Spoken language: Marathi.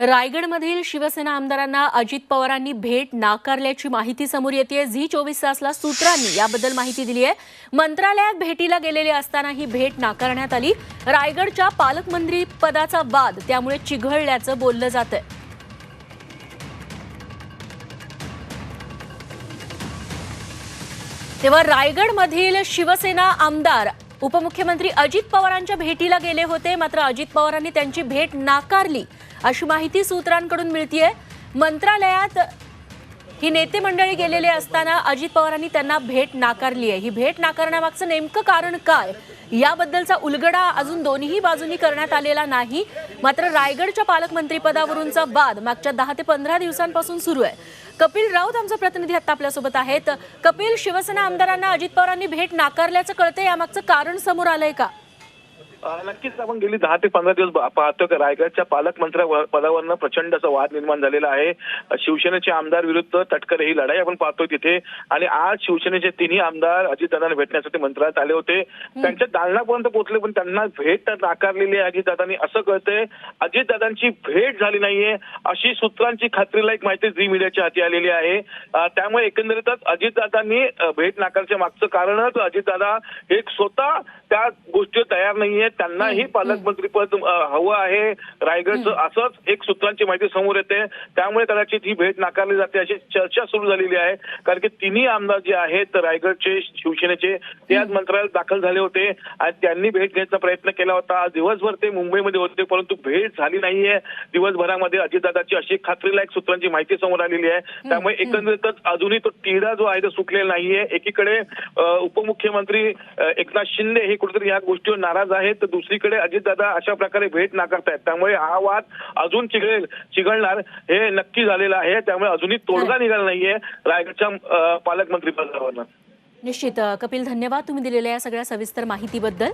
रायगडमधील शिवसेना आमदारांना अजित पवारांनी भेट नाकारल्याची माहिती समोर येते झी चोवीस तासला सूत्रांनी याबद्दल माहिती दिली आहे मंत्रालयात भेटीला गेलेले असताना ही भेट नाकारण्यात आली. रायगडच्या पालकमंत्री पदाचा वाद त्यामुळे चिघळल्याचं बोललं जात आहे तेव्हा रायगडमधील शिवसेना आमदार उपमुख्यमंत्री अजित पवारांच्या भेटीला गेले होते. मात्र अजित पवारांनी त्यांची भेट नाकारली. अशी माहिती सूत्रांकडून मिळतीये. मंत्रालयात ही नेते मंडळी गेलेले असताना अजित पवारांनी त्यांना भेट नाकारली आहे ही भेट नाकारण्यामागचं नेमकं कारण काय? याबद्दलचा उलगडा अजून दोन्ही बाजूंनी करण्यात आलेला नाही. मात्र रायगडच्या पालकमंत्रीपदावरूनचा वाद मागच्या दहा ते पंधरा दिवसांपासून सुरू आहे. कपिल राऊत आमचा प्रतिनिधी आता आपल्यासोबत आहेत. कपिल शिवसेना आमदारांना अजित पवारांनी भेट नाकारल्याचं कळतंय. यामागचं कारण समोर आलंय का? नक्कीच आपण गेली दहा ते पंधरा दिवस पाहतो की रायगडच्या पालकमंत्री पदावरनं प्रचंड असा वाद निर्माण झालेला आहे. शिवसेनेचे आमदार विरुद्ध तटकरे ही लढाई आपण पाहतोय तिथे. आणि आज शिवसेनेचे तिन्ही आमदार अजितदादांना भेटण्यासाठी मंत्रालयात आले होते. त्यांच्या दालनापर्यंत पोहोचले पण त्यांना भेट तर नाकारलेली आहे अजितदादांनी असं कळतंय अजितदादांची भेट झाली नाहीये अशी सूत्रांची खात्रीलायक माहिती झी मीडियाच्या हाती आलेली आहे. त्यामुळे एकंदरीतच अजितदादांनी भेट नाकारच्या मागचं कारणच अजितदादा हे स्वतः त्या गोष्टी तयार नाहीये. त्यांनाही पालकमंत्रीपद हवं आहे. रायगडचं असंच एक सूत्रांची माहिती समोर येते. त्यामुळे कदाचित ही भेट नाकारली जाते अशी चर्चा सुरू झालेली आहे. कारण की तिन्ही आमदार जे आहेत रायगडचे शिवसेनेचे ते आज मंत्रालयात दाखल झाले होते. आणि त्यांनी भेट घ्यायचा प्रयत्न केला होता. आज दिवसभर ते मुंबईमध्ये होते परंतु भेट झाली नाहीये. दिवसभरामध्ये अजितदादाची अशी खात्रीलायक सूत्रांची माहिती समोर आलेली आहे. त्यामुळे एकंदरीतच अजूनही तो तिढा जो आहे तो सुटलेला नाहीये. एकीकडे उपमुख्यमंत्री एकनाथ शिंदे हे कुठेतरी या गोष्टीवर नाराज आहेत. तर दुसरीकडे अजितदादा अशा प्रकारे भेट नाकारतायत. त्यामुळे हा वाद अजून चिघळेल चिघळणार हे नक्की झालेलं आहे. त्यामुळे अजूनही तोडगा निघाला नाहीये रायगडच्या पालकमंत्री पदावरनं. निश्चित. कपिल धन्यवाद तुम्ही दिलेल्या या सगळ्या सविस्तर माहितीबद्दल.